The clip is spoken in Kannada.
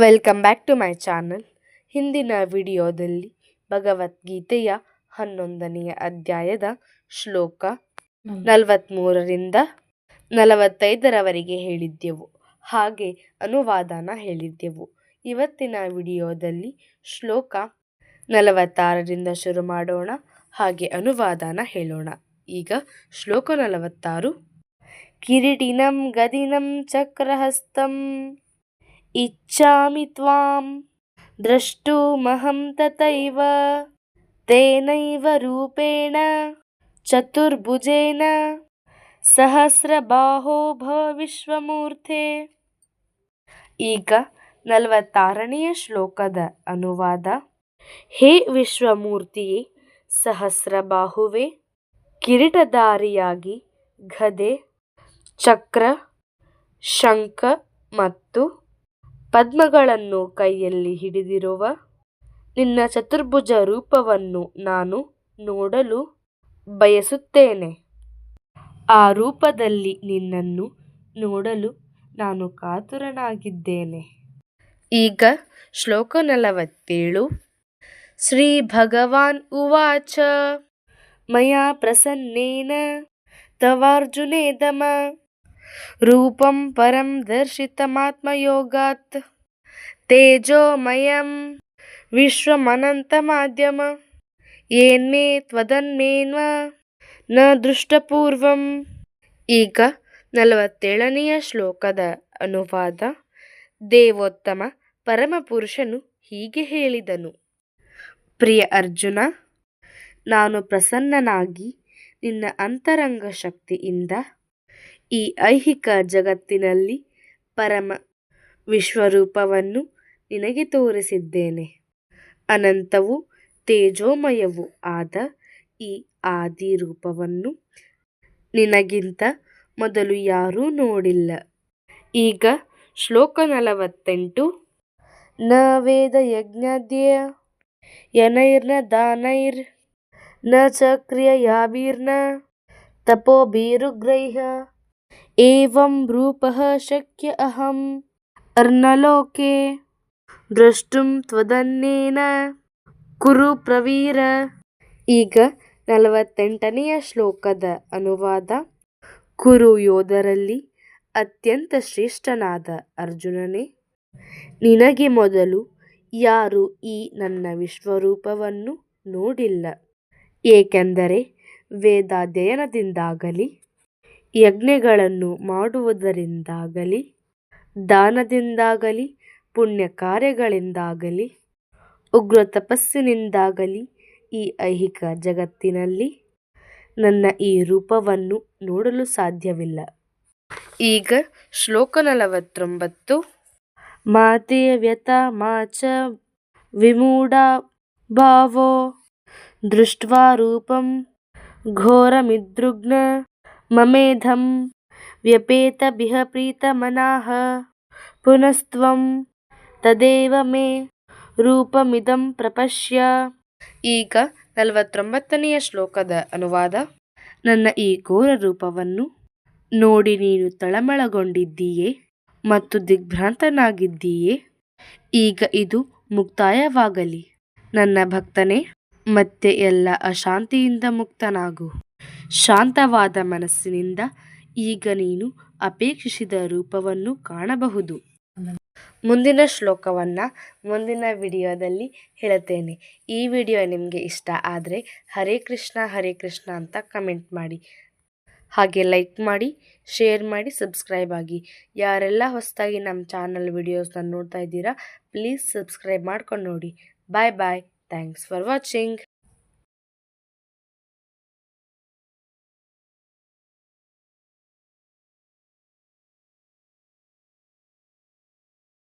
Welcome back to my channel ಹಿಂದಿನ ವಿಡಿಯೋದಲ್ಲಿ ಭಗವದ್ಗೀತೆಯ ಹನ್ನೊಂದನೆಯ ಅಧ್ಯಾಯದ ಶ್ಲೋಕ ನಲವತ್ತ್ಮೂರರಿಂದ ನಲವತ್ತೈದರವರೆಗೆ ಹೇಳಿದ್ದೆವು. ಹಾಗೆ ಅನುವಾದನ ಹೇಳಿದ್ದೆವು. ಇವತ್ತಿನ ವಿಡಿಯೋದಲ್ಲಿ ಶ್ಲೋಕ ನಲವತ್ತಾರರಿಂದ ಶುರು ಮಾಡೋಣ. ಹಾಗೆ ಅನುವಾದನ ಹೇಳೋಣ. ಈಗ ಶ್ಲೋಕ ನಲವತ್ತಾರು. ಕಿರೀಟಿನಂ ಗದಿನಂ ಚಕ್ರಹಸ್ತಂ ಇಚ್ಛಾಮಿ ತ್ವಾಂ द्रष्टुमहं तथैव तेनैव रूपेण ಚತುರ್ಭುಜೇನ ಸಹಸ್ರಬಾಹೋ ಭವ ವಿಶ್ವಮೂರ್ತೆ ಈಗ ನಲವತ್ತಾರನೆಯ ಶ್ಲೋಕದ ಅನುವಾದ ಹೇ ವಿಶ್ವಮೂರ್ತಿಯೇ ಸಹಸ್ರಬಾಹುವೆ ಕಿರೀಟಧಾರಿಯಾಗಿ ಗದೆ ಚಕ್ರ ಶಂಖ ಮತ್ತು ಪದ್ಮಗಳನ್ನು ಕೈಯಲ್ಲಿ ಹಿಡಿದಿರುವ ನಿನ್ನ ಚತುರ್ಭುಜ ರೂಪವನ್ನು ನಾನು ನೋಡಲು ಬಯಸುತ್ತೇನೆ. ಆ ರೂಪದಲ್ಲಿ ನಿನ್ನನ್ನು ನೋಡಲು ನಾನು ಕಾತುರನಾಗಿದ್ದೇನೆ. ಈಗ ಶ್ಲೋಕ ನಲವತ್ತೇಳು. ಶ್ರೀ ಭಗವಾನ್ ಉವಾಚ. ಮಯಾ ಪ್ರಸನ್ನೇನ. ತವಾರ್ಜುನೇದಮ. ರೂಪಂ ಪರಂ ದರ್ಶಿತಮಾತ್ಮಯೋಗಾತ್ ತೇಜೋಮಯಂ ವಿಶ್ವಮನಂತಮಾದ್ಯಮ ಏನ್ಮೇ ತ್ವದನ್ಮೇನ್ವ ನ ದೃಷ್ಟಪೂರ್ವಂ. ಈಗ ನಲವತ್ತೇಳನೆಯ ಶ್ಲೋಕದ ಅನುವಾದ ದೇವೋತ್ತಮ ಪರಮಪುರುಷನು ಹೀಗೆ ಹೇಳಿದನು. ಪ್ರಿಯ ಅರ್ಜುನ, ನಾನು ಪ್ರಸನ್ನನಾಗಿ ನಿನ್ನ ಅಂತರಂಗ ಶಕ್ತಿಯಿಂದ ಈ ಐಹಿಕ ಜಗತ್ತಿನಲ್ಲಿ ಪರಮ ವಿಶ್ವರೂಪವನ್ನು ನಿನಗೆ ತೋರಿಸಿದ್ದೇನೆ. ಅನಂತವು ತೇಜೋಮಯವೂ ಆದ ಈ ಆದಿ ರೂಪವನ್ನು ನಿನಗಿಂತ ಮೊದಲು ಯಾರೂ ನೋಡಿಲ್ಲ. ಈಗ ಶ್ಲೋಕ ನಲವತ್ತೆಂಟು. ನ ವೇದ ಯಜ್ಞಾದ್ಯ ಯನೈರ್ನ ದಾನೈರ್, ನ ಚ ಕ್ರಿಯಯಾಭಿರ್ನ ತಪೋಭಿರುಗ್ರೈಃ ಏವಂ रूपः ಶಕ್ಯ ಅಹಂ अर्णलोके ದ್ರಷ್ಟುಂ ತ್ವದನ್ನೇನ ಕುರು ಪ್ರವೀರ ಈಗ ನಲವತ್ತೆಂಟನೆಯ ಶ್ಲೋಕದ ಅನುವಾದ, ಕುರು ಯೋಧರಲ್ಲಿ ಅತ್ಯಂತ ಶ್ರೇಷ್ಠನಾದ ಅರ್ಜುನನೇ, ನಿನಗೆ ಮೊದಲು ಯಾರು ಈ ನನ್ನ ವಿಶ್ವರೂಪವನ್ನು ನೋಡಿಲ್ಲ? ಏಕೆಂದರೆ ವೇದಾಧ್ಯಯನದಿಂದಾಗಲಿ ಯಜ್ಞಗಳನ್ನು ಮಾಡುವುದರಿಂದಾಗಲಿ, ದಾನದಿಂದಾಗಲಿ ಪುಣ್ಯ ಕಾರ್ಯಗಳಿಂದಾಗಲಿ ಉಗ್ರ ತಪಸ್ಸಿನಿಂದಾಗಲಿ ಈ ಐಹಿಕ ಜಗತ್ತಿನಲ್ಲಿ ನನ್ನ ಈ ರೂಪವನ್ನು ನೋಡಲು ಸಾಧ್ಯವಿಲ್ಲ. ಈಗ ಶ್ಲೋಕ ನಲವತ್ತೊಂಬತ್ತು. ಮಾತೆ ವ್ಯತ ಮಾಚ ವಿಮೂಢ ಭಾವೋ ದೃಷ್ಟ್ವಾ ರೂಪಂ ಘೋರಮಿದೃಗ್ನ ಮಮೇಧಂ ವ್ಯಪೇತಬಿಹ ಪ್ರೀತಮನಾಃ ಪುನಸ್ತ್ವಂ ತದೇವ ಮೇ ರೂಪಮಿದಂ ಪ್ರಪಶ್ಯ. ಈಗ ನಲವತ್ತೊಂಬತ್ತನೆಯ ಶ್ಲೋಕದ ಅನುವಾದ. ನನ್ನ ಈ ಘೋರ ರೂಪವನ್ನು ನೋಡಿ ನೀನು ತಳಮಳಗೊಂಡಿದ್ದೀಯೆ ಮತ್ತು ದಿಗ್ಭ್ರಾಂತನಾಗಿದ್ದೀಯೆ. ಈಗ ಇದು ಮುಕ್ತಾಯವಾಗಲಿ. ನನ್ನ ಭಕ್ತನೇ, ಮತ್ತೆ ಎಲ್ಲ ಅಶಾಂತಿಯಿಂದ ಮುಕ್ತನಾಗು. ಶಾಂತವಾದ ಮನಸ್ಸಿನಿಂದ ಈಗ ನೀನು ಅಪೇಕ್ಷಿಸಿದ ರೂಪವನ್ನು ಕಾಣಬಹುದು. ಮುಂದಿನ ಶ್ಲೋಕವನ್ನು ಮುಂದಿನ ವಿಡಿಯೋದಲ್ಲಿ ಹೇಳುತ್ತೇನೆ. ಈ ವಿಡಿಯೋ ನಿಮಗೆ ಇಷ್ಟ ಆದರೆ ಹರೇ ಕೃಷ್ಣ ಹರೇ ಕೃಷ್ಣ ಅಂತ ಕಮೆಂಟ್ ಮಾಡಿ. ಹಾಗೆ ಲೈಕ್ ಮಾಡಿ, ಶೇರ್ ಮಾಡಿ, ಸಬ್ಸ್ಕ್ರೈಬ್ ಆಗಿ. ಯಾರೆಲ್ಲ ಹೊಸದಾಗಿ ನಮ್ಮ ಚಾನಲ್ ವಿಡಿಯೋಸ್ನ ನೋಡ್ತಾ ಇದ್ದೀರಾ, ಪ್ಲೀಸ್ ಸಬ್ಸ್ಕ್ರೈಬ್ ಮಾಡ್ಕೊಂಡು ನೋಡಿ. Bye bye. Thanks for watching.